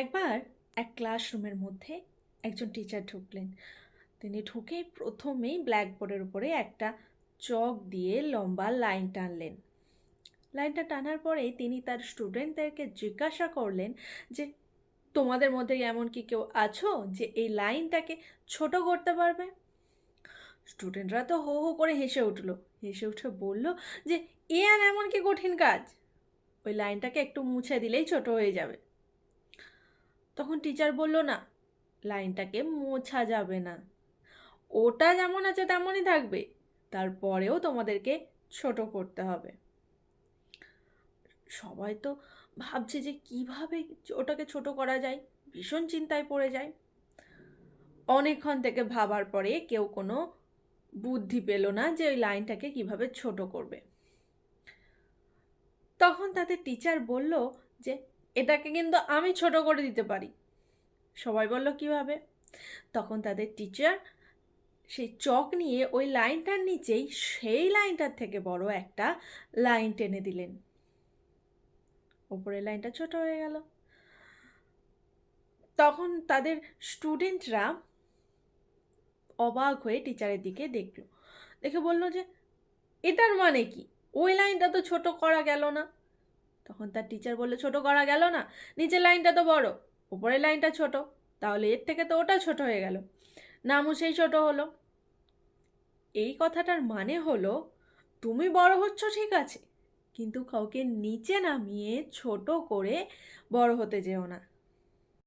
একবার এক ক্লাসরুমের মধ্যে একজন টিচার ঢুকলেন। তিনি ঢুকেই প্রথমেই ব্ল্যাকবোর্ডের উপরে একটা চক দিয়ে লম্বা লাইন টানলেন। লাইনটা টানার পরেই তিনি তার স্টুডেন্টদেরকে জিজ্ঞাসা করলেন যে, তোমাদের মধ্যে এমন কি কেউ আছো যে এই লাইনটাকে ছোট করতে পারবে? স্টুডেন্টরা তো হো হো করে হেসে উঠল। হেসে উঠে বলল যে, এ আর এমন কি কঠিন কাজ? ওই লাইনটাকে একটু মুছে দিলেই ছোট হয়ে যাবে। তখন টিচার বলল, না, লাইনটাকে মোছা যাবে না। ওটা যেমন আছে তেমনই থাকবে। তারপরেও তোমাদেরকে ছোট করতে হবে। সবাই তো ভাবছে যে কীভাবে ওটাকে ছোট করা যায়। ভীষণ চিন্তায় পড়ে যায়। অনেকক্ষণ থেকে ভাবার পরে কেউ কোনো বুদ্ধি পেল না যে ওই লাইনটাকে কীভাবে ছোট করবে। তখন তাদের টিচার বলল যে এটাকে কিন্তু আমি ছোট করে দিতে পারি। সবাই বলল, কীভাবে? তখন তাদের টিচার সেই চক নিয়ে ওই লাইনটার নিচেই সেই লাইনটার থেকে বড় একটা লাইন টেনে দিলেন। ওপরের লাইনটা ছোট হয়ে গেল। তখন তাদের স্টুডেন্টরা অবাক হয়ে টিচারের দিকে দেখল। দেখে বলল যে, এটার মানে কি? ওই লাইনটা তো ছোট করা গেল না। তখন তার টিচার বলল, ছোট করা গেল না, নিচের লাইনটা তো বড়, উপরের লাইনটা ছোট, তাহলে এর থেকে তো ওটা ছোট হয়ে গেল। নামও সেই ছোট হলো। এই কথাটার মানে হলো, তুমি বড় হচ্ছ, ঠিক আছে, কিন্তু কাউকে নিচে নামিয়ে ছোট করে বড় হতে যেও না।